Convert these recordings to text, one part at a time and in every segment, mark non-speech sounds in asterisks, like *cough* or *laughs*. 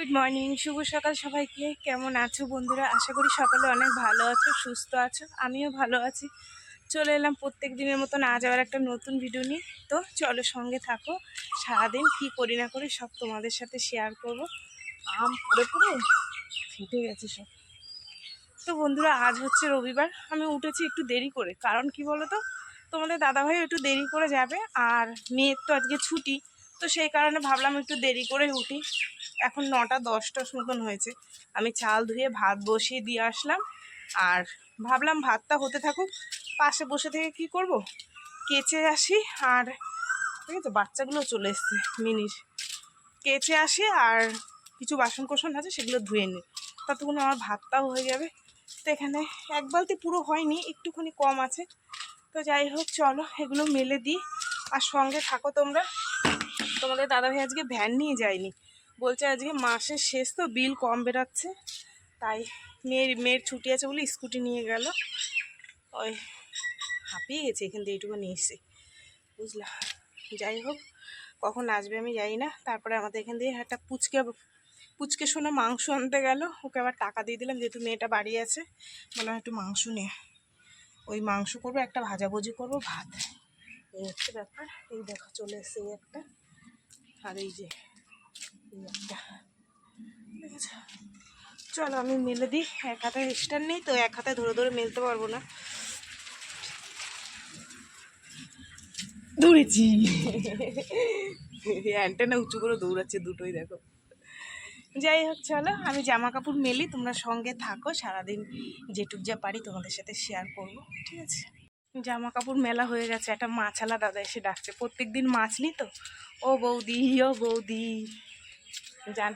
Good morning, শুভ সকাল সবাইকে। কেমন আছো বন্ধুরা? আশা করি সকালে অনেক ভালো আছো, সুস্থ আছো, আমিও ভালো আছি। চলে এলাম প্রত্যেক দিনের মতন না যাওয়ার একটা নতুন ভিডিও নিয়ে। তো চলো সঙ্গে থাকো। সারাদিন কী করি না করি সব তোমাদের সাথে শেয়ার করব। আম পড়ে পড়ে ফেটে গেছে সব। তো বন্ধুরা, আজ হচ্ছে রবিবার, আমি উঠেছি একটু দেরি করে। কারণ কি বলো তো তোমাদের দাদাভাই একটু দেরি করে যাবে, আর মেয়ের তো আজকে ছুটি। তো সেই কারণে ভাবলাম একটু দেরি করে উঠি। এখন নটা, দশটার মতন হয়েছে। আমি চাল ধুয়ে ভাত বসিয়ে দিয়ে আসলাম। আর ভাবলাম ভাতটা হতে থাকুক, পাশে বসে থেকে কি করব? কেচে আসি আর ঠিক আছে বাচ্চাগুলো চলে এসছে, মিনির। কেচে আসি আর কিছু বাসন কোসন আছে, সেগুলো ধুয়ে নিই। ততক্ষণ আমার ভাতটাও হয়ে যাবে। তো এখানে এক বালতি পুরো হয়নি, একটুখানি কম আছে। তো যাই হোক, চলো এগুলো মেলে দিই। আর সঙ্গে থাকো তোমরা। তোমাদের দাদাভাই আজকে ভ্যান নিয়ে যায়নি। বলছে আজকে মাসের শেষ তো, বিল কম বেরাচ্ছে। তাই মেয়ের মেয়ের ছুটি আছে বলে স্কুটি নিয়ে গেল। ওই হাঁপিয়ে গেছে, এখান থেকে এইটুকু নিয়ে এসে বুঝলা, যাই হোক, কখন আসবে আমি যাই না। তারপরে আমাদের এখান দিয়ে একটা পুচকে পুচকে শোনা মাংস আনতে গেল। ওকে আবার টাকা দিয়ে দিলাম, যেহেতু মেয়েটা বাড়ি আছে। বললাম, একটু মাংস নিয়ে ওই মাংস করব, একটা ভাজাভুজি করব, ভাত। এই হচ্ছে ব্যাপার। এই দেখা, চলে এসছে একটা। আর এই যে এই একটা ঠিক আছে চলো আমি মেলে দিই। এক হাতে স্ট্যান্ড নেই তো এক হাতে ধরে ধরে মেলতে পারব না। দৌড়েছি অ্যান্টেনা উঁচু করে দৌড়াচ্ছে দুটোই দেখো। যাই হোক চলো আমি জামা কাপড় মেলি তোমরা সঙ্গে থাকো সারাদিন যেটুক যা পারি তোমাদের সাথে শেয়ার করব ঠিক আছে? জামা কাপড় মেলা হয়ে গেছে একটা মাছালা দাদা এসে ডাকছে প্রত্যেক দিন মাছ নি তো? ও বৌদি ও বৌদি। জান,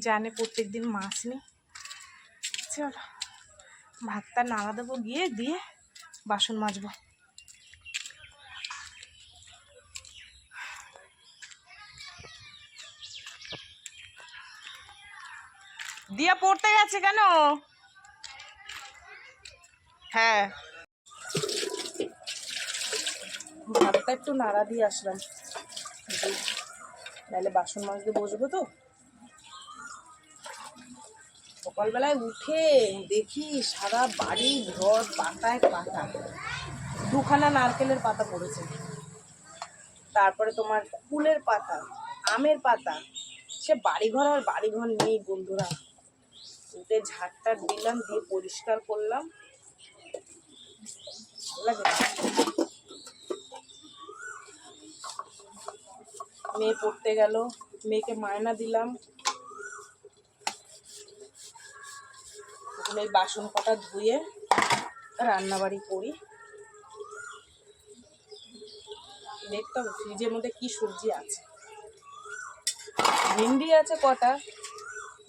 জানে প্রত্যেক দিন মাছ নি চলো, ভাতটা নাড়া দেবো, গিয়ে দিয়ে বাসন মাজবো। দিয়া পড়তে গেছে কেন? হ্যাঁ। ভাতটা একটু নাড়া দিয়ে আসলাম। নাহলে বাসন মাজতে বসবো তো। সকালবেলায় উঠে দেখি সারা বাড়ি ঘর পাতায় পাতা। দুখানা নারকেলের পাতা পড়েছে। তারপরে তোমার ফুলের পাতা, আমের পাতা। সে বাড়িঘর আর বাড়িঘর নেই বন্ধুরা। উঠে ঝাড়টা দিলাম, দিয়ে পরিষ্কার করলাম। লাগে মেয়ে পড়তে গেল। মেয়েকে মায়না দিলাম। এই বাসন কটা ধুয়ে রান্নাবাড়ি করি। দেখতে হবে, ফ্রিজের মধ্যে কি সবজি আছে। ভিন্ডি আছে কটা,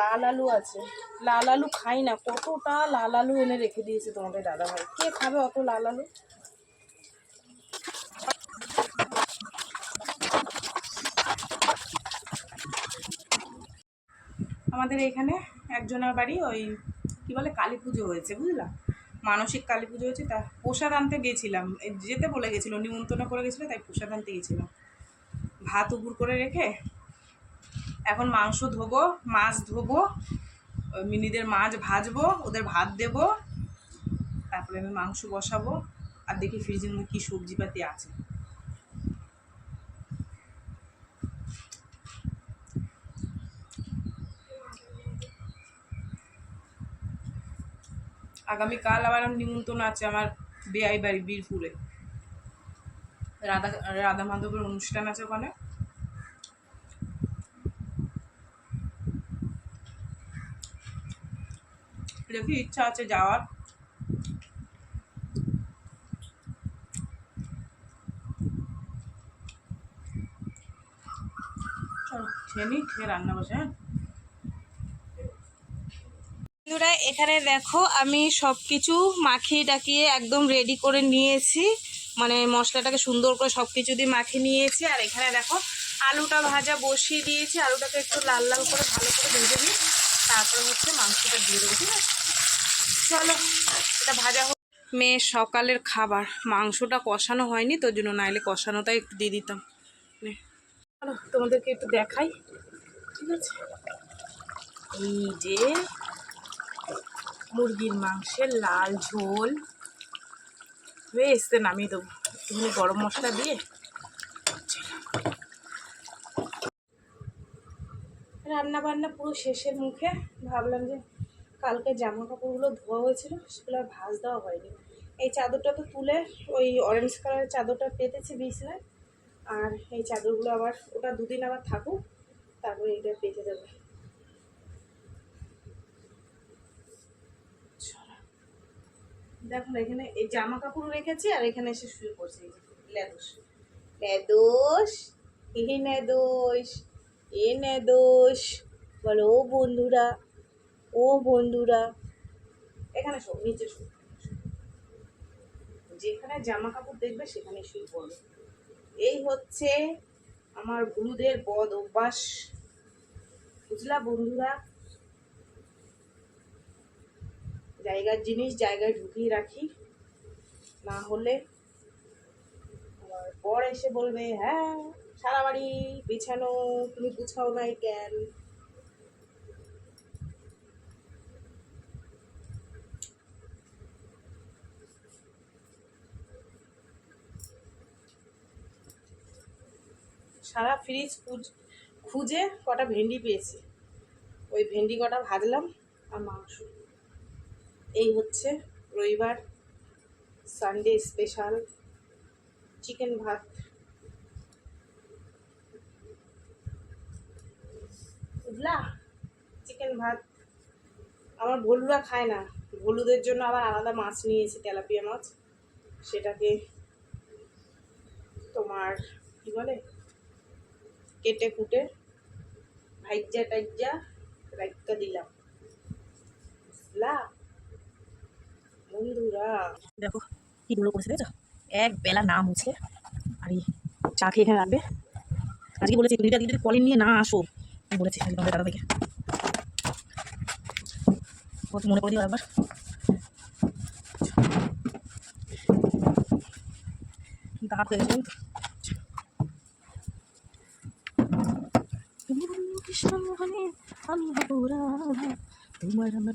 লাল আলু আছে। লাল আলু খাই না, কতটা লাল আলু এনে রেখে দিয়েছে তোমাদের দাদাভাই। কে খাবে অত লাল আলু? আমাদের এখানে একজনের বাড়ি ওই কি বলে কালী পুজো হয়েছে, বুঝলা? মানসিক কালী পুজো হয়েছে, তা প্রসাদ আনতে গেছিলাম। যেতে বলে গেছিল, নিমন্ত্রণ করে গেছিল, তাই প্রসাদ আনতে গেছিলাম। ভাত উপুর করে রেখে এখন মাংস ধোবো, মাছ ধোবো মিনিদের মাছ ভাজবো, ওদের ভাত দেবো, তারপরে আমি মাংস বসাবো, আর দেখি ফ্রিজের মধ্যে কী সবজিপাতি আছে। আগামীকাল আবার নিমন্ত্রণ আছে আমার বেআই বাড়ি বীরপুরে। রাধা রাধা মাধবের অনুষ্ঠান আছে ওখানে। দেখি ইচ্ছা আছে যাওয়ার। খেয়ে নিই খেয়ে রান্না বসে হ্যাঁ? বন্ধুরা, এখানে দেখো আমি সব কিছু মাখিয়ে টাকিয়ে একদম রেডি করে নিয়েছি। মানে মশলাটাকে সুন্দর করে সব কিছু দিয়ে মাখিয়ে নিয়েছি। আর এখানে দেখো আলুটা ভাজা বসিয়ে দিয়েছি। আলুটাকে একটু লাল লাল করে ভালো করে ভেজে নিই তারপরে হচ্ছে মাংসটা দিয়ে দেবো, ঠিক আছে? চলো, এটা ভাজা হোক। মেয়ে, সকালের খাবার। মাংসটা কষানো হয়নি, তোর জন্য নাইলে কষানোটাই একটু দিয়ে দিতাম। চলো তোমাদেরকে একটু দেখাই, ঠিক আছে? এই যে মুরগির মাংসের লাল ঝোল। হয়ে এসতে নামিয়ে দেবো। একটুখানি গরম মশলা দিয়ে রান্না বান্না পুরো শেষের মুখে। ভাবলাম যে কালকে জামা কাপড়গুলো ধোয়া হয়েছিল, সেগুলো আর ভাঁজ দেওয়া হয়নি। এই চাদরটা তো তুলে ওই অরেঞ্জ কালারের চাদরটা পেতেছি বিছনায়। আর এই চাদরগুলো আবার, ওটা দুদিন আবার থাকুক, তারপরে এটা পেতে দেবে চলো। দেখো এখানে এই জামা কাপড় রেখেছি আর এখানে এসে শুয়ে পড়ছে লেদোস লেদোস হে নেদোস এ নেদোস বলো ও বন্ধুরা ও বন্ধুরা। এখানে শো নিচে শো যেখানে জামা কাপড় দেখবে সেখানে শুয়ে পড়বে। এই হচ্ছে আমার গুরুদের বদ অভ্যাস। বুঝলা বন্ধুরা? জায়গার জিনিস জায়গায় ঢুকিয়ে রাখি। না হলে পর এসে বলবে হ্যাঁ সারা বাড়ি বিছানো, তুমি গুছাও নাই কেন? সারা ফ্রিজ খুঁজে কটা ভেন্ডি পেয়েছি। ওই ভেন্ডি কটা ভাজলাম আর মাংস। এই হচ্ছে রবিবার সানডে স্পেশাল চিকেন ভাত। বুঝলা চিকেন ভাত। আমার ভলুরা খায় না। ভলুদের জন্য আবার আলাদা মাছ নিয়েছি, তেলাপিয়া মাছ। সেটাকে তোমার কি বলে? কেটে কুটে ভাইজা টাইজা রাইকা দিলাম। বুঝলা দেখো কি করেছে এক বেলা না মুছে আর চা খেয়ে এখানে রাখবে। আজকে বলেছি তুমি যদি নিয়ে না আসো। বলেছি তোমাদের দাদা থেকে মনে করে দিও একবার কৃষ্ণ মোহনে, আমি তোমার আমার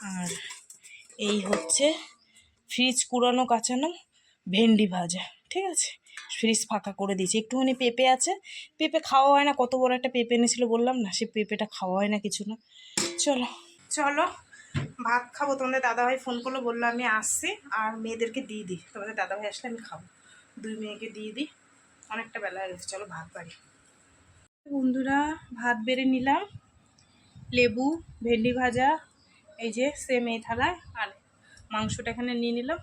আর এই হচ্ছে ফ্রিজ কুড়ানো কাচানো ভেন্ডি ভাজা, ঠিক আছে? ফ্রিজ ফাঁকা করে দিয়েছি। একটুখানি পেঁপে আছে। পেঁপে খাওয়া হয় না, কত বড় একটা পেঁপে এনেছিল বললাম না, সে পেঁপেটা খাওয়া হয় না কিছু না। চলো চলো, ভাত খাব। তোমাদের দাদাভাই ফোন করল, বলল আমি আসছি, আর মেয়েদেরকে দিয়ে দিই। তোমাদের দাদাভাই আসলে আমি খাব। দুই মেয়েকে দিয়ে দিই। অনেকটা বেলা হয়ে গেছে, চলো ভাত বাড়ি। বন্ধুরা, ভাত বেড়ে নিলাম। লেবু, ভেন্ডি ভাজা এই যে সেম এই থালায়, আর মাংসটা এখানে নিয়ে নিলাম।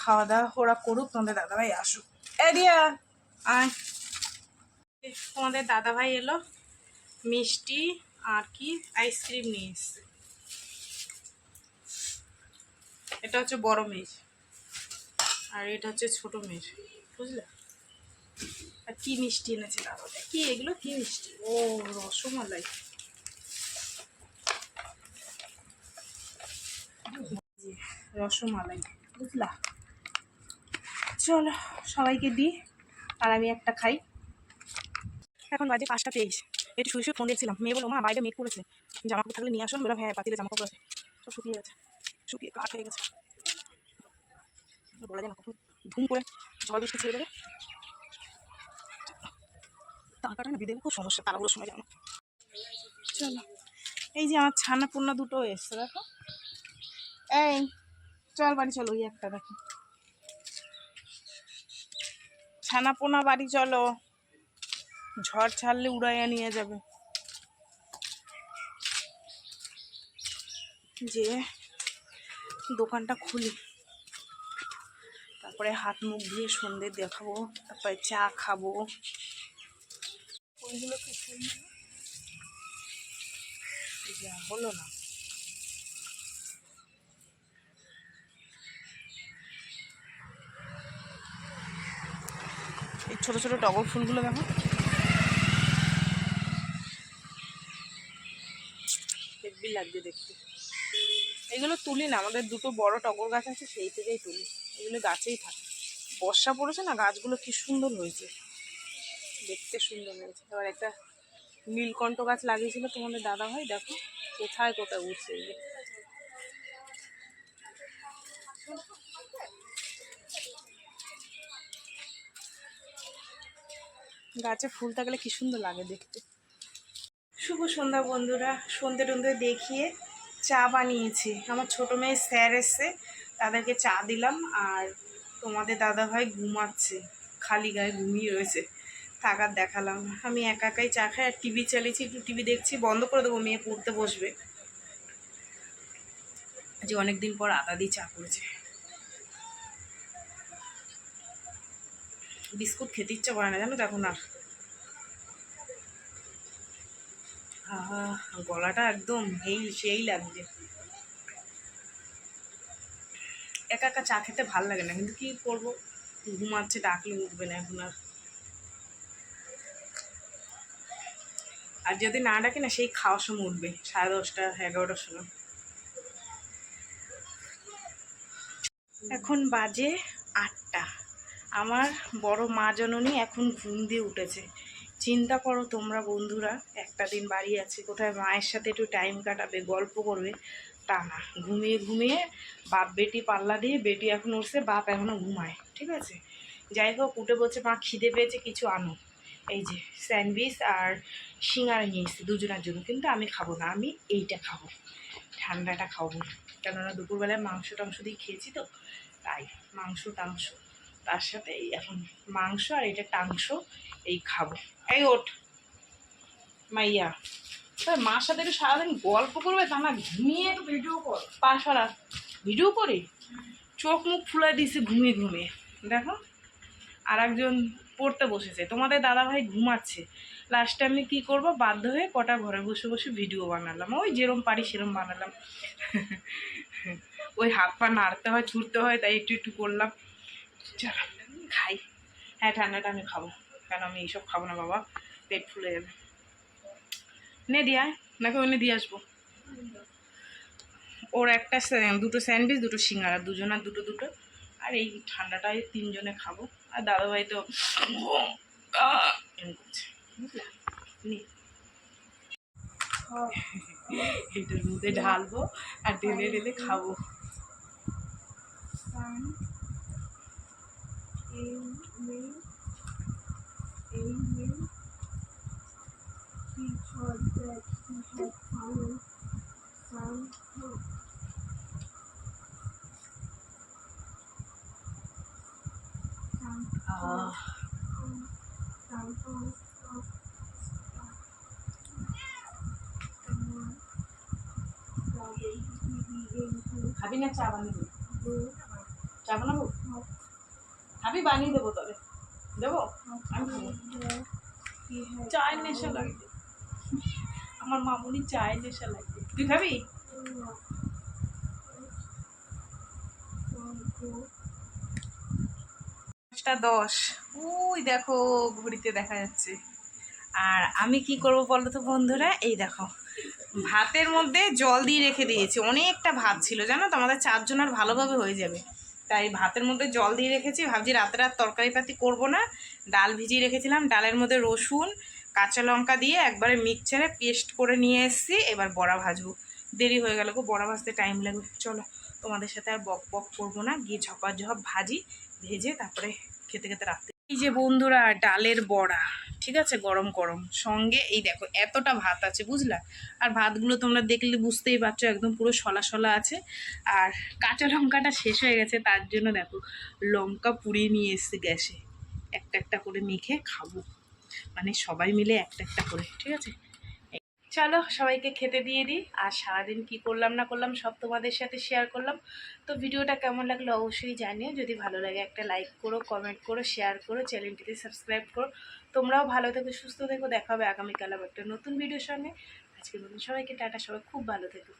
খাওয়া দাওয়া ওরা করুক, তোমাদের দাদাভাই আসুক। এ দিয়া আয়। তোমাদের দাদাভাই এলো, মিষ্টি আর কি আইসক্রিম নিয়ে এসছে। এটা হচ্ছে বড় মেয়ের, আর এটা হচ্ছে ছোট মেয়ের, বুঝলে? আর কি মিষ্টি এনেছে দাদা কি এগুলো? কি মিষ্টি? ও, রসমালাই। জি, রসমালাই বুঝলা? চলো সবাইকে দিই আর আমি একটা খাই। এখন বাজে পাঁচটা তেইশ। একটু শুয়ে শুয়ে ফোন দেখছিলাম। মেয়ে বলো মা বাইরে মেঘ করেছে। জামা কাপড় থাকলে নিয়ে আসুন বললাম হ্যাঁ পাতিলে জামা কাপড় আছে। সব শুকিয়ে গেছে। শুকিয়ে কাঠ হয়ে গেছে। বলা যায় না কখন ধুম করে জল বৃষ্টি ছেড়ে দেবে। টাকাটা না বিদেবে খুব সমস্যা তারাগুলোর সময় জানো চলো এই যে আমার ছানা পোনা দুটো এসছে দেখো। এই, চল বাড়ি চলো, ওই একটা দেখো। ছানা পোনা বাড়ি চলো। ঝড় ছাড়লে উড়াইয়া নিয়ে যাবে। যে দোকানটা খুলি, তারপরে হাত মুখ দিয়ে সন্ধে দেখাবো, তারপরে চা খাব। ফুলগুলো কি সুন্দর না? এই যে, হলো না। ছোট ছোট টগর ফুলগুলো দেখো। হেব্বি লাগছে দেখতে। এগুলো তুলি না, আমাদের দুটো বড় টগর গাছ আছে, সেই থেকেই তুলি। এগুলো গাছেই থাকে। বর্ষা পড়েছে না, গাছগুলো কি সুন্দর হয়েছে। দেখতে সুন্দর হয়েছে। এবার একটা নীলকণ্ঠ গাছ লাগিয়েছিল তোমাদের দাদা ভাই দেখো, কোথায় কোথায় উঠছে। গাছে ফুল থাকলে কি সুন্দর লাগে দেখতে। শুভ সন্ধ্যা বন্ধুরা, সন্ধে টন্ধে দেখিয়ে চা বানিয়েছি। আমার ছোট মেয়ে স্যার এসছে, তাদেরকে চা দিলাম আর তোমাদের দাদা ভাই ঘুমাচ্ছে, খালি গায়ে ঘুমিয়ে রয়েছে থাকার দেখালাম। আমি একা একাই চা খাই আর টিভি চালিয়েছি, একটু টিভি দেখছি, বন্ধ করে দেবো, মেয়ে পড়তে বসবে। যে অনেক দিন পর আদা দিয়ে চা করেছে। বিস্কুট খেতে ইচ্ছা করে না, জানো আর। আহা, গলাটা একদম এই সেই লাগছে। একা একা চা খেতে ভালো লাগে না, কিন্তু কি করব? ঘুমাচ্ছে, ডাকলে উঠবে না এখন আর। আর যদি না ডাকে না, সেই খাওয়ার সময় উঠবে, সাড়ে দশটা, এগারোটার সময়। এখন বাজে আটটা। আমার বড় মা জননী এখন ঘুম দিয়ে উঠেছে। চিন্তা করো তোমরা বন্ধুরা, একটা দিন বাড়ি আছে, কোথায় মায়ের সাথে একটু টাইম কাটাবে, গল্প করবে, তা না। ঘুমিয়ে ঘুমিয়ে বাপ বেটি পাল্লা দিয়ে, বেটি এখন উঠছে, বাপ এখনও ঘুমায়, ঠিক আছে? যাই হোক, উঠে বলছে, মা, খিদে পেয়েছে, কিছু আনো। এই যে, স্যান্ডউইচ আর সিঙ্গারা নিয়ে এসেছি দুজনের জন্য, কিন্তু আমি খাব না, আমি এইটা খাব। ঠান্ডাটা খাব কেননা দুপুরবেলায় মাংস টাংস দিয়ে খেয়েছি তো, তাই মাংস টাংস তার সাথে এই এখন মাংস আর এটা টাংস এই খাব। এই ওঠ। মাইয়া তবে মার সাথে একটু সারাদিন গল্প করবে, তা না ঘুমিয়ে ভিডিও কর। পাশারা ভিডিও করে? চোখ মুখ ফুলাই দিয়েছে ঘুমিয়ে ঘুমিয়ে। দেখো আর একজন পড়তে বসেছে। তোমাদের দাদা ভাই ঘুমাচ্ছে লাস্টে আমি কী করব? বাধ্য হয়ে কটা ঘরে বসে বসে ভিডিও বানালাম। ওই যেরম পারি সেরম বানালাম। *laughs* ওই হাত পা নাড়তে হয়, ছুটতে হয়, তাই একটু একটু করলাম। খাই। হ্যাঁ ঠান্ডাটা আমি খাব। কেন আমি এইসব খাব না, বাবা? পেট ফুলে যাবে। নে, দিয়ে নাকি ওনে দিয়ে আসব? ওর একটা দুটো স্যান্ডউইচ, দুটো সিঙ্গারা দুজনের দুটো দুটো। আর এই ঠান্ডাটাই তিনজনে খাব। আর দাদাভাই তো। এটার মধ্যে ঢালবো আর ঢেলে ঢেলে খাব। আহ খাবি না চা বানিয়ে দেবো চা বানাবো? খাবি বানিয়ে দেবো তবে দেবো? চায়ের নেশা লাগবে। আমার মামুনি চায়ের নেশা লাগবে। তুই খাবি? দশ। ওই দেখো, ঘড়িতে দেখা যাচ্ছে। আর আমি কি করব বলো তো বন্ধুরা? এই দেখো, ভাতের মধ্যে জল দিয়ে রেখে দিয়েছি। অনেকটা ভাত ছিল, জানো তো? আমাদের চারজন আর ভালোভাবে হয়ে যাবে। তাই ভাতের মধ্যে জল দিয়ে রেখেছি। ভাবছি রাতে রাত তরকারি পাতি করব না। ডাল ভিজিয়ে রেখেছিলাম। ডালের মধ্যে রসুন, কাঁচা লঙ্কা দিয়ে একবারে মিক্সচারে পেস্ট করে নিয়ে এসেছি। এবার বড়া ভাজবো। দেরি হয়ে গেল গো, বড়া ভাজতে টাইম লাগবে। চলো, তোমাদের সাথে আর বক বক করব না। গিয়ে ঝপা ঝপ ভাজি, ভেজে তারপরে খেতে খেতে রাখতে এই যে বন্ধুরা, ডালের বড়া, ঠিক আছে? গরম গরম। সঙ্গে এই দেখো, এতটা ভাত আছে, বুঝলা? আর ভাতগুলো তোমরা দেখলে বুঝতেই পারছ, একদম পুরো সলা সলা আছে। আর কাঁচা লঙ্কাটা শেষ হয়ে গেছে, তার জন্য দেখো, লঙ্কা পুড়িয়ে নিয়ে এসছে গ্যাসে। একটা একটা করে মেখে খাব। মানে সবাই মিলে একটা একটা করে, ঠিক আছে? চলো সবাইকে খেতে দিয়ে দিই। আর সারাদিন কি করলাম না করলাম সব তোমাদের সাথে শেয়ার করলাম। তো ভিডিওটা কেমন লাগল অবশ্যই জানিও। যদি ভালো লাগে একটা লাইক করো কমেন্ট করো শেয়ার করো চ্যানেলটিতে সাবস্ক্রাইব করো। তোমরাও ভালো থেকো, সুস্থ থেকো। দেখা হবে আগামীকাল আবার একটা নতুন ভিডিওর সঙ্গে। আজকের মতন সবাইকে টাটা, সবাই খুব ভালো থেকো।